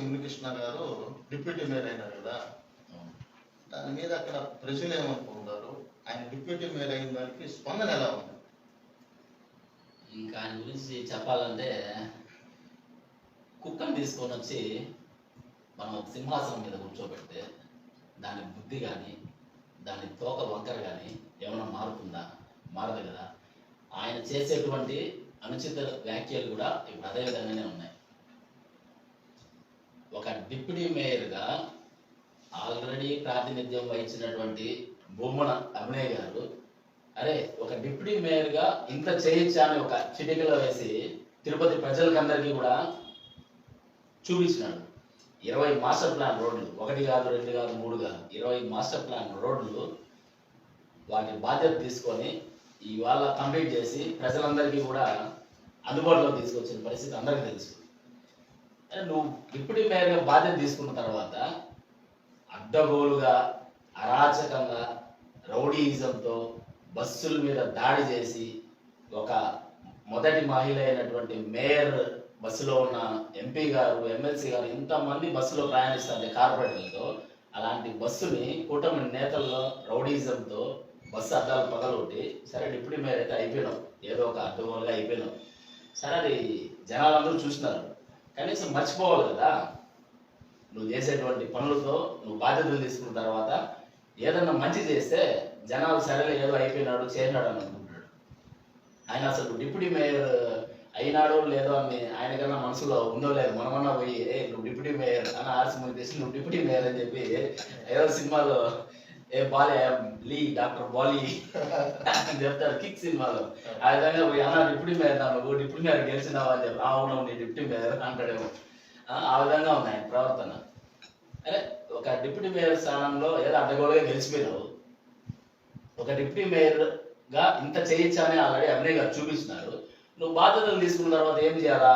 మునికృష్ణ గారు deputy mayor అయినారు కదా. దాని మీద అక్కడ ప్రజలు ఏమనుకుంటారు ఆయన డిప్యూటీ మేయర్ అయిన దానికి స్పందన ఎలా ఉంది? ఇంకా ఆయన గురించి చెప్పాలంటే కుక్కను తీసుకొని వచ్చి మనం ఒక సింహాసనం మీద కూర్చోబెడితే దాని బుద్ధి కానీ దాని తోక వంకర కానీ ఏమైనా మారుతుందా? మారదు కదా. ఆయన చేసేటువంటి అనుచిత వ్యాఖ్యలు కూడా ఇప్పుడు అదే విధంగానే ఉన్నాయి. ఒక డిప్యూటీ మేయర్గా ఆల్రెడీ ప్రాతినిధ్యం వహించినటువంటి బొమ్మన అభినయ్ గారు అరే ఒక డిప్యూటీ మేయర్గా ఇంత చేయొచ్చా అని ఒక చిటికలో వేసి తిరుపతి ప్రజలకందరికీ కూడా చూపించినాడు. ఇరవై మాస్టర్ ప్లాన్ రోడ్లు ఒకటి కాదు రెండు కాదు మూడు కాదు ఇరవై మాస్టర్ ప్లాన్ రోడ్లు వాటి బాధ్యత తీసుకొని ఇవాళ కంప్లీట్ చేసి ప్రజలందరికీ కూడా అందుబాటులో తీసుకొచ్చిన పరిస్థితి అందరికీ తెలుసు. నువ్వు డిప్యూటీ మేయర్గా బాధ్యత తీసుకున్న తర్వాత అడ్డగోలుగా అరాచకంగా రౌడీయిజంతో బస్సుల మీద దాడి చేసి ఒక మొదటి మహిళ అయినటువంటి మేయర్ బస్సులో ఉన్న ఎంపీ గారు ఎమ్మెల్సీ గారు ఇంతమంది బస్సులో ప్రయాణిస్తారు కార్పొరేటర్లతో. అలాంటి బస్సుని కూటమి నేతల్లో రౌడీజంతో బస్సు అద్దాలు పగలొట్టి సరే డిప్యూటీ మేయర్ అయితే అయిపోయినాం. ఏదో ఒక అడ్డగోలుగా అయిపోయినాం. సరే అది జనాలందరూ చూసినారు. కనీసం మర్చిపోవాలి కదా. నువ్వు చేసేటువంటి పనులతో నువ్వు బాధ్యతలు తీసుకున్న తర్వాత ఏదన్నా మంచి చేస్తే జనాలు సరేలే ఏదో అయిపోయినాడు చేరినాడు అని అనుకుంటాడు ఆయన అసలు డిప్యూటీ మేయర్ అయినాడో లేదో అని ఆయన కన్నా మనసులో ఉందో లేదు. మనమన్నా పోయి నువ్వు డిప్యూటీ మేయర్ అని ఆర్సి ముందు నువ్వు డిప్యూటీ మేయర్ అని చెప్పి ఏదో సినిమాలో ఏ బాలీ లీ డాక్టర్ బాలీ అని చెప్తాడు కిక్ సినిమాలో ఆ విధంగా పోయి అన్న డిప్యూటీ మేయర్ నా నువ్వు డిప్యూటీ మేయర్ గెలిచినావా అని చెప్పి అవును నీ డిప్యూటీ మేయర్ అంటాడేమో ఆ, విధంగా ఆయన ప్రవర్తన. అరే ఒక డిప్యూటీ మేయర్ స్థానంలో ఏదో అడ్డగోలుగా గెలిచిపోయినావు. ఒక డిప్యూటీ మేయర్గా ఇంత చేయొచ్చా అని ఆల్రెడీ అభినయ్ గారు చూపించినారు నువ్వు బాధ్యతలు తీసుకున్న తర్వాత ఏం చేయాలా?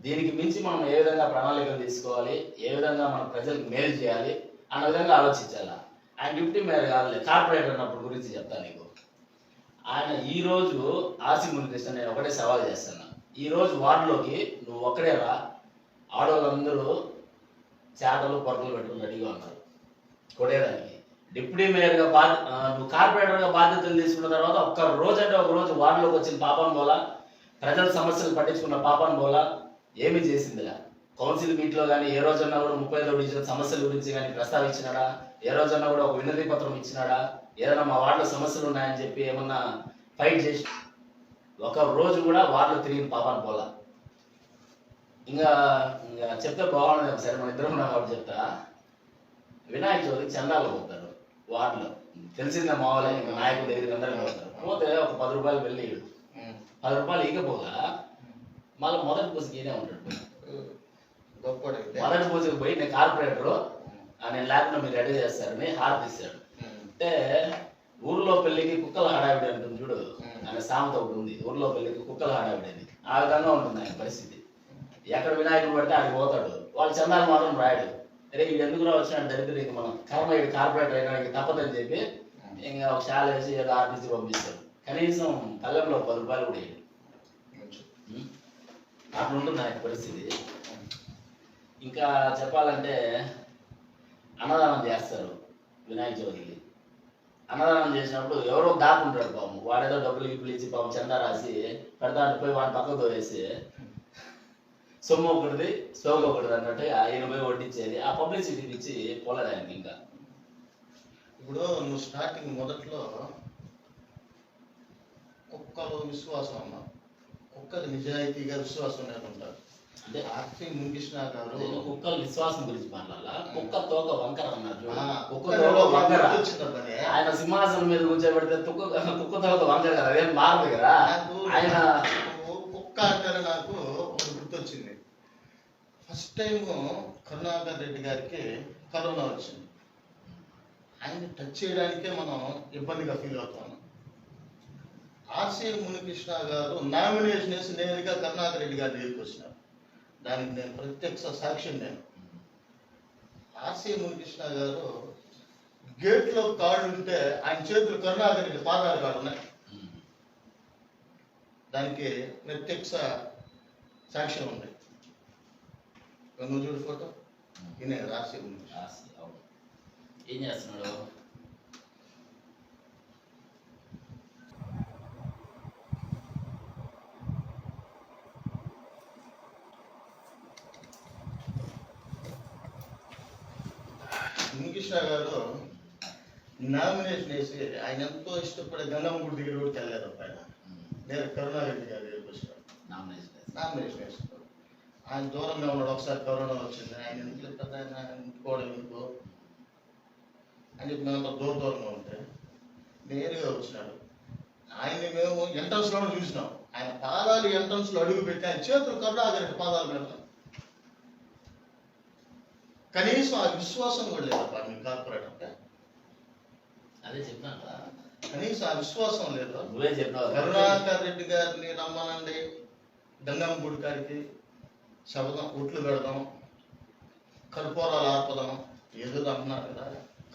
దీనికి మించి మనం ఏ విధంగా ప్రణాళికలు తీసుకోవాలి? ఏ విధంగా మన ప్రజలకు మేలు చేయాలి? అన్న విధంగా ఆలోచించాలా? ఆయన డిప్యూటీ మేయర్ కాదులే కార్పొరేటర్ అన్నప్పుడు గురించి చెప్తాను నీకు. ఆయన ఈ రోజు ఆర్సి మునికృష్ణ నేను ఒకటే సవాల్ చేస్తాను ఈ రోజు వార్డులోకి నువ్వు ఒక్కడే రా ఆడవాళ్ళందరూ చేతలు పొరకలు పెట్టుకుని రెడీగా ఉన్నారు. కొడేదానికి డిప్యూటీ మేయర్గా బాధ్య నువ్వు కార్పొరేటర్గా బాధ్యతలు తీసుకున్న తర్వాత ఒక్క రోజు అంటే ఒక రోజు వార్డులోకి వచ్చిన పాపం బోలా ప్రజల సమస్యలు పట్టించుకున్న పాపం బోలా ఏమి చేసిందిలా. కౌన్సిల్ మీట్లో కానీ ఏ రోజన్నా కూడా ముప్పై ఐదో సమస్యల గురించి కానీ ప్రస్తావించినాడా? ఏ రోజన్నా కూడా ఒక వినతి పత్రం ఇచ్చినాడా? ఏదైనా మా వార్డులో సమస్యలు ఉన్నాయని చెప్పి ఏమన్నా ఫైట్ చేసి ఒక రోజు కూడా వార్డులో తిరిగిన పాపాన్ని పోలా. ఇంకా ఇంకా చెప్తే బాగుండదు సరే మన ఇద్దరం ఉన్నాం కాబట్టి చెప్తా. వినాయక చవితికి చందాలు పోతారు వార్డులో. తెలిసిందే మామూలే ఇంకా నాయకుల దగ్గరికి అందరూ పోతారు. పోతే ఒక పది రూపాయలు వెళ్ళి పది రూపాయలు ఇకపోగా మళ్ళీ మొదటి పూజకి ఈయనే ఉంటాడు. మొదటి పూజకి పోయి నేను కార్పొరేటర్. నేను లేకుండా మీరు రెడీ చేస్తారని ఇస్తాడు అంటే ఊర్లో పెళ్ళికి కుక్కల హడావిడి అంటుంది చూడు. అనే సామెత ఒకటి ఉంది. ఊర్లో పెళ్ళికి కుక్కల హడావిడి అని. ఆ విధంగా ఉంటుంది ఆయన పరిస్థితి. ఎక్కడ వినాయకుడు పడితే ఆడికి పోతాడు. వాళ్ళు చందాలు మాత్రం రాయడు. అరే ఇది ఎందుకు వచ్చిన దరిద్రుడికి మనం కర్మ ఇది కార్పొరేటర్ అయినా తప్పదని చెప్పి ఇంకా ఒక శాల వేసి ఏదో ఆర్టీసీ పంపిస్తాడు. కనీసం పల్లెంలో పది రూపాయలు కూడా వేయడు? అట్లా ఉంటుంది ఆయన పరిస్థితి. ఇంకా చెప్పాలంటే అన్నదానం చేస్తారు వినాయక చవితికి. అన్నదానం చేసినప్పుడు ఎవరో దాకుంటాడు పాపం. వాడేదో డబ్బులు గిప్పులు ఇచ్చి పాపం చందా రాసి పెడతాను పోయి వాడిని పక్కకు వేసి సొమ్ము ఒకటిది సోగు ఒకటిది అన్నట్టు ఆయన పోయి వడ్డించేది. ఆ పబ్లిసిటీ ఇచ్చి పోలడానికి ఇంకా. ఇప్పుడు నువ్వు స్టార్టింగ్ మొదట్లో కుక్కలో విశ్వాసం అన్నావు కుక్కది నిజాయితీగా విశ్వాసం ఉంటారు అంటే ఆర్తి మునికృష్ణ గారు నేను కుక్కల విశ్వాసం గురించి మాట్లాడాలా? కుక్క తోక వంకర అన్నారు కుక్క తోక వంకర. ఆయన సింహాసనం మీద కూర్చోబెడితే కుక్క కుక్క తోక వంకర కదా అదేం మారదు కదా? ఆయన కుక్క అంటారు నాకు గుర్తొచ్చింది. ఫస్ట్ టైం కరుణాకర్ రెడ్డి గారికి కరోనా వచ్చింది. ఆయన టచ్ చేయడానికే మనం ఇబ్బందిగా ఫీల్ అవుతాము ఆర్సీ మునికృష్ణ గారు నామినేషన్ వేసి నేరుగా కరుణాకర్ రెడ్డి గారి దగ్గరికి వచ్చినారు. దానికి నేను ప్రత్యక్ష సాక్ష్యం నేను. ఆర్సీ మునికృష్ణ గారు గేట్లో కాళ్ళు ఉంటే ఆయన చేతులు కరుణాకర్ రెడ్డి పాదాలు కాళ్ళు ఉన్నాయి. దానికి ప్రత్యక్ష సాక్ష్యం ఉంది. చూడు ఫోటో? ఈయన రాసి ఉంది ఏం చేస్తున్నాడు మునికృష్ణ గారు నామినేషన్ వేసి ఆయన ఎంతో ఇష్టపడే గంగమ్మ గుడి దగ్గర కూడా వెళ్ళారు ఆయన. నేను కరుణారెడ్డి గారి దగ్గరికి వచ్చాను. నామినేషన్. నామినేషన్ ఆయన దూరంగా ఉన్నాడు. ఒకసారి కరోనా వచ్చింది. ఆయన ఎందుకు పెద్ద ఆయన ఇంటికోవడం ఎందుకు? అని చెప్పి మేము దూర దూరంగా ఉంటే నేరుగా వచ్చినాడు. ఆయన్ని మేము ఎంట్రన్స్లో చూసినాం. ఆయన పాదాలు ఎంట్రన్స్లో అడుగు పెట్టి ఆయన చేతులు కరుణాకరెడ్డి పాదాలు పెడతాం కనీసం ఆ విశ్వాసం కూడా మీ కార్పొరేట్ అంటే. అదే చెప్పినాక కనీసం ఆ విశ్వాసం లేదు. నువ్వే చెప్పినావు. కరుణాకర్ రెడ్డి గారిని రమ్మనండి. గంగమ్మ గుడి కాడికి శబదం ఉట్లు పెడదాం కర్పూరాలు ఆర్పదాం ఏదో అంటున్నారు కదా.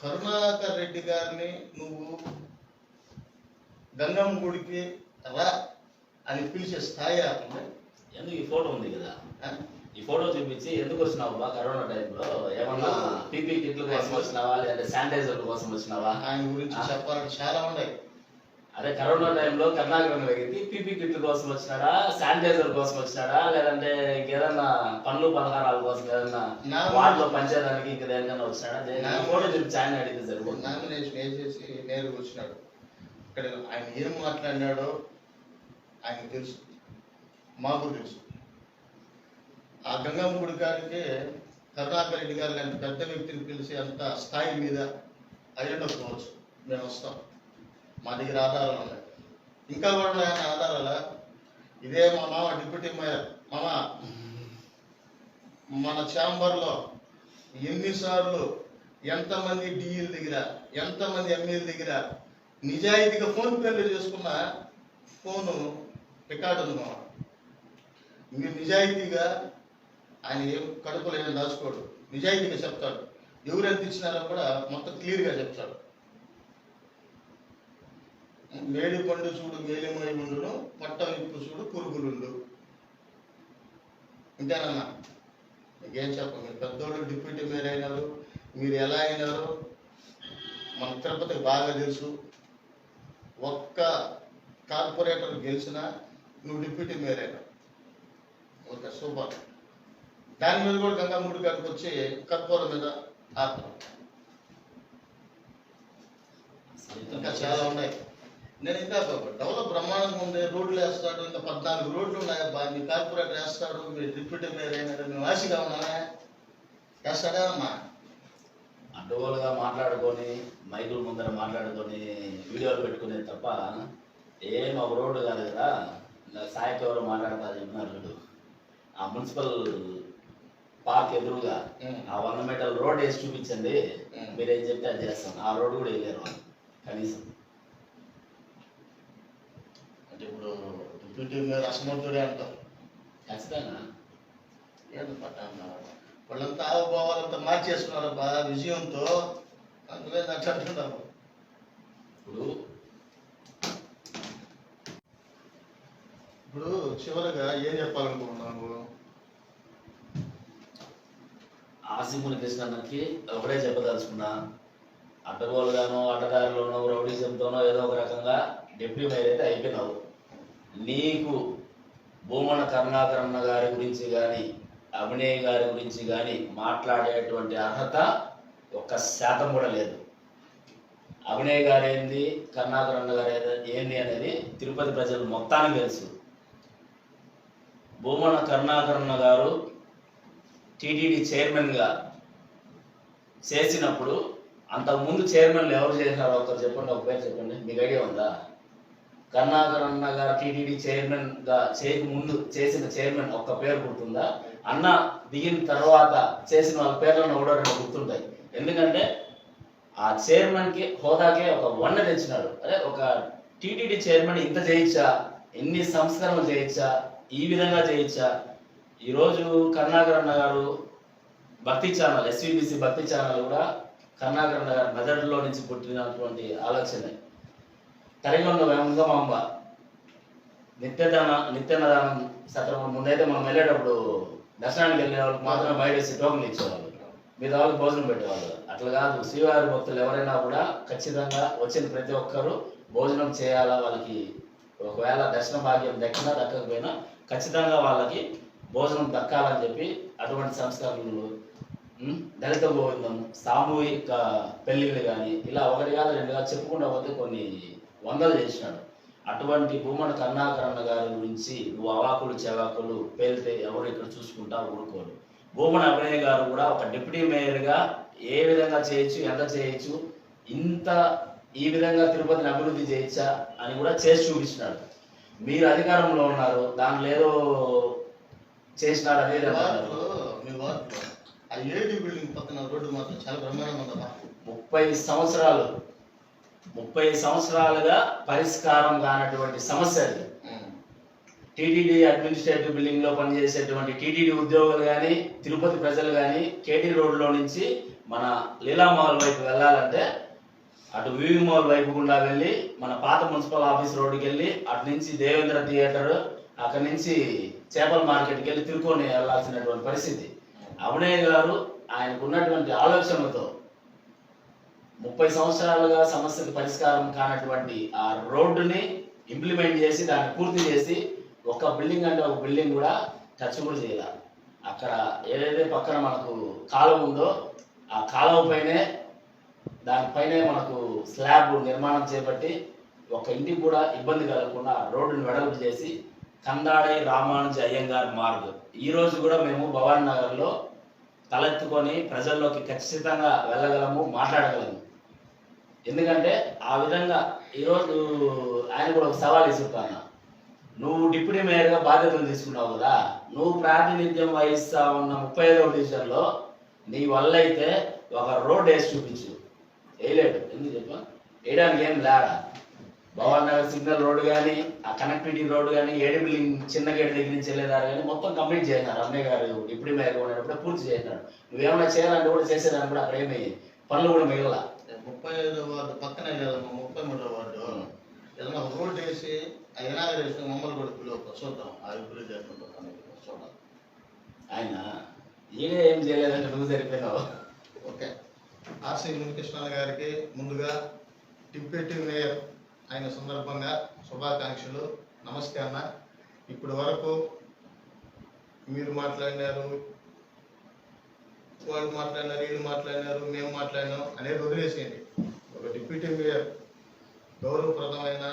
కరుణాకర్ రెడ్డి గారిని నువ్వు గంగమ్మ గుడికి రా అని పిలిచే స్థాయి ఎందుకు ఈ ఫోటో ఉంది కదా? ఈ ఫోటో చూపించి ఎందుకు వచ్చినావు బా కరోనా టైంలో ఏమన్నా పీపీ కిట్ల కోసం వచ్చినావా? లేదంటే శానిటైజర్ కోసం వచ్చినావా? ఆయన గురించి చెప్పాలంటే చాలా ఉన్నాయి. అదే కరోనా టైంలో కర్ణాకరణ వ్యక్తి పీపీ కిట్ల కోసం వచ్చినాడా? శానిటైజర్ కోసం వచ్చినాడా? లేదంటే ఇంకేదన్నా పనులు పలహారాల కోసం ఏదన్నా వాటిలో పంచేదానికి ఇంకా దేనికన్నా వచ్చినాడా? దేని- ఫోటో చూపించి ఆయన అడిగితే నామినేషన్ వేసేసి నేరుగా వచ్చినాడు. ఇక్కడ ఆయన ఏం మాట్లాడినాడో ఆయనకు తెలుసు. మాకు తెలుసు. ఆ గంగమ్మ గుడి కాడికి కరుణాకర్ రెడ్డి గారు లాంటి పెద్ద వ్యక్తిని పిలిచి అంత స్థాయి మీద అయ్యుండకపోవచ్చు మేము వస్తాం. మా దగ్గర ఆధారాలు ఉన్నాయి. ఇంకా కూడా ఉన్నాయన్న ఆధారాలా? ఇదే మా మామ డిప్యూటీ మేయర్. మామ మన ఛాంబర్లో ఎన్నిసార్లు ఎంతమంది డిఈల దగ్గర ఎంతమంది ఎమ్మెల్యేల దగ్గర నిజాయితీగా ఫోన్ పేర్లు చేసుకున్న ఫోను రికార్డు ఉంది మామ. మీరు నిజాయితీగా ఆయన ఏం కడుపులో ఏం దాచుకోడు. నిజాయితీగా చెప్తాడు. ఎవరు ఎంత ఇచ్చినారో కూడా మొత్తం క్లియర్గా చెప్తాడు. మేడి పండు చూడు మేలిమై ఉండును పట్ట విప్పు చూడు పురుగులుండు ఇంతేనన్నా మీకేం చెప్ప మీరు పెద్దోళ్ళు డిప్యూటీ మేయర్ అయినారు మీరు ఎలా అయినారు మన తిరుపతికి బాగా తెలుసు. ఒక్క కార్పొరేటర్ గెలిచినా నువ్వు డిప్యూటీ మేయర్ అయినావు. Okay super. దాని మీద కూడా గంగాముడి గారికి వచ్చి కర్పూరం మీద ఆత్మ. ఇంకా చాలా ఉన్నాయి. నేను ఇంకా డెవలప్ బ్రహ్మాండంగా ఉంది రోడ్లు వేస్తాడు ఇంకా పద్నాలుగు రోడ్లు ఉన్నాయి. అబ్బా మీ కార్పొరేటర్ వేస్తాడు మీ డిప్యూటీ మేయర్ అయినాడు మేము ఆశగా ఉన్నామే. వేస్తాడా అమ్మా? అడ్డగోలుగా మాట్లాడుకొని మైకుల ముందర మాట్లాడుకొని వీడియోలు పెట్టుకునే తప్ప ఏం ఒక రోడ్డు కాదు కదా ఇలా మాట్లాడతారు చెప్పినారు ఆ మున్సిపల్ పార్క్ ఎదురుగా. ఆ వంద మీటర్ల రోడ్ వేసి చూపించండి. మీరేం చెప్తే అది చేస్తాం. ఆ రోడ్డు కూడా వెళ్ళారు వాళ్ళు కనీసం. అంటే ఇప్పుడు డిప్యూటీ మేయర్ అసమర్థుడే అంటారు. ఖచ్చితంగా. ఏంటి పట్టాన్న వాళ్ళంతా ఆవుభావాలంతా మార్చేసుకున్నారు బా విజయంతో అందుకే అట్లా అంటున్నారు ఇప్పుడు ఇప్పుడు చివరగా ఏం చెప్పాలనుకుంటున్నాను ఆసిముని కృష్ణకి ఒకటే చెప్పదలుచుకున్నా. అడ్డగోలుగానో అడ్డదారులోనో రౌడీజంతోనో ఏదో ఒక రకంగా డిప్యూటీ మేయర్ అయితే అయిపోయినావు. నీకు భూమన కరుణాకరణ గారి గురించి కానీ అభినయ్ గారి గురించి కానీ మాట్లాడేటువంటి అర్హత ఒక్క శాతం కూడా లేదు. అభినయ్ గారు ఏంది కరుణాకరణ గారు ఏంది అనేది తిరుపతి ప్రజలు మొత్తానికి తెలుసు. భూమన కరుణాకరణ గారు టీటీడీ చైర్మన్గా చేసినప్పుడు అంతకుముందు చైర్మన్లు ఎవరు చేసినారో ఒకరు చెప్పండి ఒక పేరు చెప్పండి మీకు ఐడియా ఉందా? కర్ణాకర్ అన్న గారు టీటీడీ చైర్మన్గా చేయకముందు ముందు చేసిన చైర్మన్ ఒక్క పేరు గుర్తుందా? అన్న దిగిన తర్వాత చేసిన వాళ్ళ పేర్లను కూడా రెండు గుర్తుంటాయి. ఎందుకంటే ఆ చైర్మన్కి హోదాకే ఒక వన్న తెచ్చినాడు. అదే ఒక టీటీడీ చైర్మన్ ఇంత చేయొచ్చా ఎన్ని సంస్కరణలు చేయొచ్చా ఈ విధంగా చేయొచ్చా ఈరోజు కరుణాకర్ అన్న గారు భక్తి ఛానల్ ఎస్విబిసి భక్తి ఛానల్ కూడా కరుణాకర్ అన్న గారు మెదడులో నుంచి పుట్టినటువంటి ఆలోచనే. తరిగొండ వెంగమాంబ. నిత్యదాన నిత్యనదానం సత్రం ముందైతే మనం వెళ్ళేటప్పుడు దర్శనానికి వెళ్ళే వాళ్ళకి మాత్రం బయటేసి టోకన్ ఇచ్చేవాళ్ళు. మీద వాళ్ళకి భోజనం పెట్టేవాళ్ళు. అట్లా కాదు శ్రీవారి భక్తులు ఎవరైనా కూడా ఖచ్చితంగా వచ్చిన ప్రతి ఒక్కరూ భోజనం చేయాలా వాళ్ళకి ఒకవేళ దర్శన భాగ్యం దక్కినా దక్కకపోయినా ఖచ్చితంగా వాళ్ళకి భోజనం దక్కాలని చెప్పి అటువంటి సంస్కరణలు దళిత గోవిందం సామూహిక పెళ్ళిళ్ళు కానీ ఇలా ఒకటి కాదు రెండు కాదు చెప్పుకుంటా పోతే కొన్ని వందలు చేసినాడు. అటువంటి భూమన కన్నాకరణ గారి గురించి నువ్వు అవాకులు చెవాకులు పేలితే ఎవరు ఇక్కడ చూసుకుంటా ఊరుకోరు. భూమన అభినయ్ గారు కూడా ఒక డిప్యూటీ మేయర్గా ఏ విధంగా చేయొచ్చు ఎంత చేయొచ్చు ఇంత ఈ విధంగా తిరుపతిని అభివృద్ధి చేయొచ్చా అని కూడా చేసి చూపించినాడు. మీరు అధికారంలో ఉన్నారు దానిలో ఏదో చేసినాడు అనేది మీ. వార్డులో ఆ ఏడి బిల్డింగ్ పక్కన రోడ్డు మాత్రం చాలా బ్రహ్మాండంగా ఉందమ్మా ముప్పై సంవత్సరాలు ముప్పై సంవత్సరాలుగా పరిష్కారం కానటువంటి సమస్య అది. టీటీడీ అడ్మినిస్ట్రేటివ్ బిల్డింగ్లో పనిచేసేటువంటి టీటీడీ ఉద్యోగులు కానీ తిరుపతి ప్రజలు కానీ కేటీ రోడ్లో నుంచి మన లీలామాల్ వైపు వెళ్ళాలంటే అటు వివి మాల్ వైపు గుండా వెళ్ళి మన పాత మున్సిపల్ ఆఫీస్ రోడ్డుకి వెళ్ళి అటు నుంచి దేవేంద్ర థియేటర్ అక్కడి నుంచి చేపల మార్కెట్కి వెళ్ళి తిరుకొని వెళ్ళాల్సినటువంటి పరిస్థితి. అవనయ్య గారు ఆయనకు ఉన్నటువంటి ఆలోచనలతో ముప్పై సంవత్సరాలుగా సమస్యకు పరిష్కారం కానటువంటి ఆ రోడ్డుని ఇంప్లిమెంట్ చేసి దాన్ని పూర్తి చేసి ఒక బిల్డింగ్ అంటే ఒక బిల్డింగ్ కూడా టచ్ కూడా చేయాలి. అక్కడ ఏదైతే పక్కన మనకు కాలువ ఉందో ఆ కాలువ పైనే దానిపైనే మనకు స్లాబ్ నిర్మాణం చేపట్టి ఒక ఇంటికి కూడా ఇబ్బంది కలగకుండా రోడ్డుని రోడ్డును వెడల్పు చేసి కందాడై రామానుజ అయ్యంగార్ మార్గ్. ఈరోజు కూడా మేము భవానీ నగర్లో తలెత్తుకొని ప్రజల్లోకి ఖచ్చితంగా వెళ్ళగలము మాట్లాడగలము. ఎందుకంటే ఆ విధంగా ఈరోజు ఆయన కూడా ఒక సవాల్ ఇస్తున్నాను నువ్వు డిప్యూటీ మేయర్గా బాధ్యతలు తీసుకున్నావు కదా నువ్వు ప్రాతినిధ్యం వహిస్తా ఉన్న ముప్పై ఐదో డివిజన్లో నీ వల్ల అయితే ఒక రోడ్ వేసి చూపించు. వేయలేడు ఎందుకు చెప్పు? వేయడానికి ఏం లేడా? భవన్ నగర్ సిగ్నల్ రోడ్ కానీ ఆ కనెక్టివిటీ రోడ్ కానీ ఏడు బిల్డింగ్ చిన్న గేట్ దగ్గర నుంచి వెళ్ళేదారు కానీ మొత్తం కంప్లీట్ చేసినారు. అన్నయ్య గారు డిప్యూటీ మేయర్ ఉన్నప్పుడు పూర్తి చేసినారు. నువ్వేమైనా చేయాలంటే కూడా చేసేదాన్ని కూడా అక్కడ ఏమి పనులు కూడా మిగల ముప్పై ఐదో వార్డు పక్కనే కదమ్మా ముప్పై మూడో వార్డు. ఏదైనా ఒక రోడ్డు వేసి ఆ ఇనాగరేషన్ మమ్మల్ని కూడా పిలువ చూద్దాం ఆ అభివృద్ధి ఎట్లుంటుందో చూడాలి ఆయన ఈయనే ఏం చేయలేదంటే నువ్వు సరిపోయినావు. ఓకే. ఆర్సీ మునికృష్ణ గారికి ముందుగా డిప్యూటీ మేయర్ ఆయన సందర్భంగా శుభాకాంక్షలు. నమస్తే అన్న. ఇప్పటి వరకు మీరు మాట్లాడినారు వాళ్ళు మాట్లాడినారు వీళ్ళు మాట్లాడినారు మేము మాట్లాడినాం అనేది వదిలేసేయండి. ఒక డిప్యూటీ మేయర్ గౌరవప్రదమైన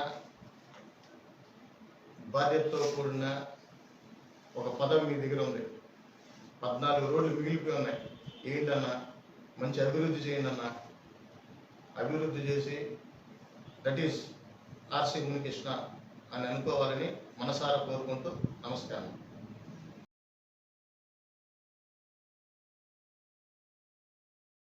బాధ్యతతో కూడిన ఒక పదవి మీ దగ్గర ఉంది. పద్నాలుగు రోడ్లు మిగిలిపోయి ఉన్నాయి. ఏంటన్నా? మంచి అభివృద్ధి చేయండి అన్న. అభివృద్ధి చేసి దట్ ఈస్ ఆర్సి మునికృష్ణ అని అనుకోవాలని మనసారా కోరుకుంటూ నమస్కారం.